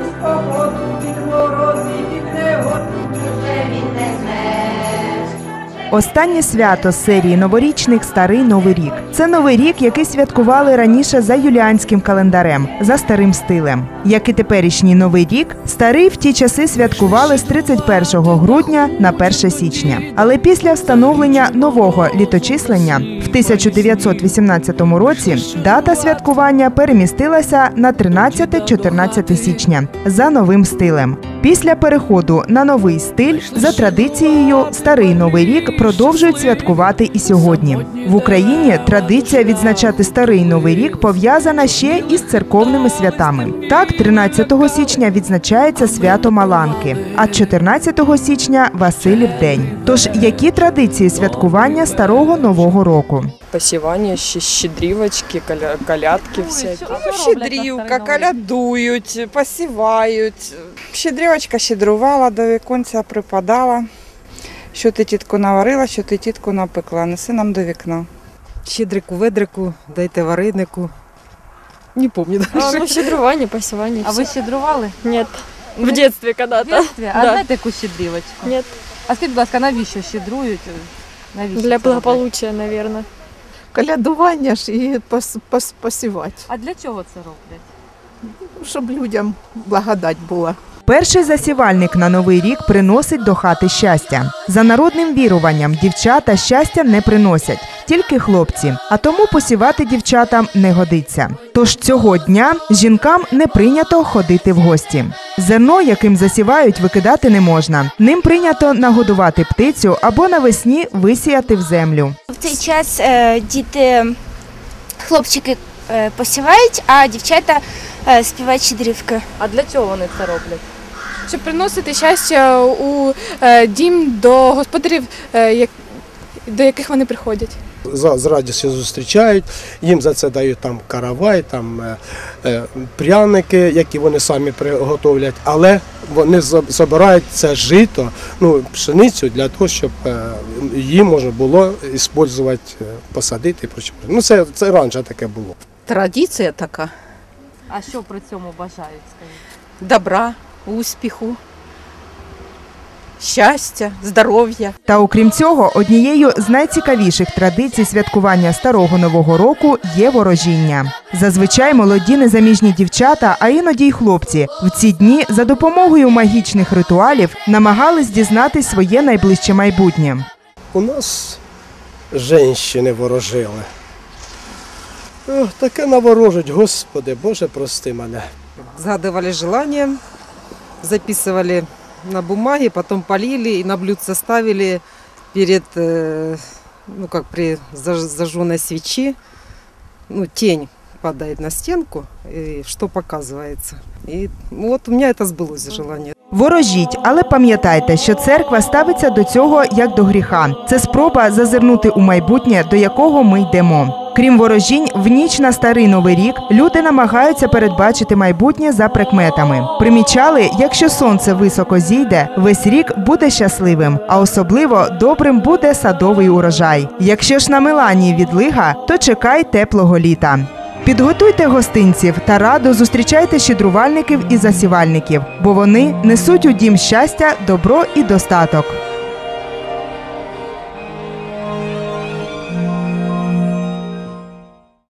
і спокою, від морозів, від негод, чуже він не змерз. Останнє свято з серії новорічних Старий Новий рік. Це новий рік, який святкували раніше за юліанським календарем, за старим стилем. Як і теперішній новий рік, старий в ті часи святкували з 31 грудня на 1 січня. Але після встановлення нового літочислення в 1918 році дата святкування перемістилася на 13-14 січня за новим стилем. Після переходу на новий стиль за традицією старий новий рік продовжують святкувати і сьогодні. В Україні традиція відзначати старий новий рік пов'язана ще із церковними святами. Так, 13 січня відзначається свято Маланки, а 14 січня Василів день. Тож які традиції святкування старого нового року? посівання, щедрівочки, коля- всякі. Щедрівка, колядують, посівають. Щедрівочка щедрувала, до віконця припадала. Що ти тітку наварила, що ти тітку напекла, неси нам до вікна. Щедрику, ведрику, дайте варенику. Не помню А, ну, щедрування, посівання. А ви щедрували? Нет. В детстве В когда-то. дитинстві? А Да. знаєте яку щедрівочку? Нет. А скажіть, будь ласка, навіщо щедрують? Навіщо Для благополучия, наверное. Колядування ж і пос, посівати, А для чого це роблять? щоб людям благодать була. Перший засівальник на новий рік приносить до хати щастя. За народним віруванням дівчата щастя не приносять, тільки хлопці. А тому посівати дівчатам не годиться. Тож цього дня жінкам не прийнято ходити в гості. Зерно, яким засівають, викидати не можна. Ним прийнято нагодувати птицю або навесні висіяти в землю. В цей час е, діти, хлопчики е, посівають, а дівчата е, співають щедрівки. А для чого вони це роблять? щоб приносити щастя у е, дім до господарів, е, до яких вони приходять. за- з радістю зустрічають, їм за це дають там каравай, там пряники, які вони самі приготовлять, але вони забирають це жито, ну, пшеницю для того, щоб її можна було використовувати, посадити. Ну, це, це раніше таке було. Традиція така А що при цьому бажають? Скажіть? добра, успіху, щастя, здоров'я. Та окрім цього, однією з найцікавіших традицій святкування старого нового року є ворожіння. Зазвичай молоді незаміжні дівчата, а іноді й хлопці, в ці дні за допомогою магічних ритуалів намагались дізнатись своє найближче майбутнє. У нас жінки ворожили. Ох, таке наворожить, Господи, Боже, прости мене. Загадывали желания, записывали на бумаге, потом полили и на блюдце ставили перед, э, ну как при заж- зажженной свечи. Ну, тень падает на стенку, и что показывается. И ну, вот у меня это сбылось желание. Ворожіть, але пам'ятайте, що церква ставиться до цього як до гріха. Це спроба зазирнути у майбутнє, до якого ми йдемо. Крім ворожінь, в ніч на старий новий рік люди намагаються передбачити майбутнє за прикметами. Примічали, якщо сонце високо зійде, весь рік буде щасливим, а особливо добрим буде садовий урожай. Якщо ж на Меланії відлига, то чекай теплого літа. Підготуйте гостинців та радо зустрічайте щедрувальників і засівальників, бо вони несуть у дім щастя, добро і достаток.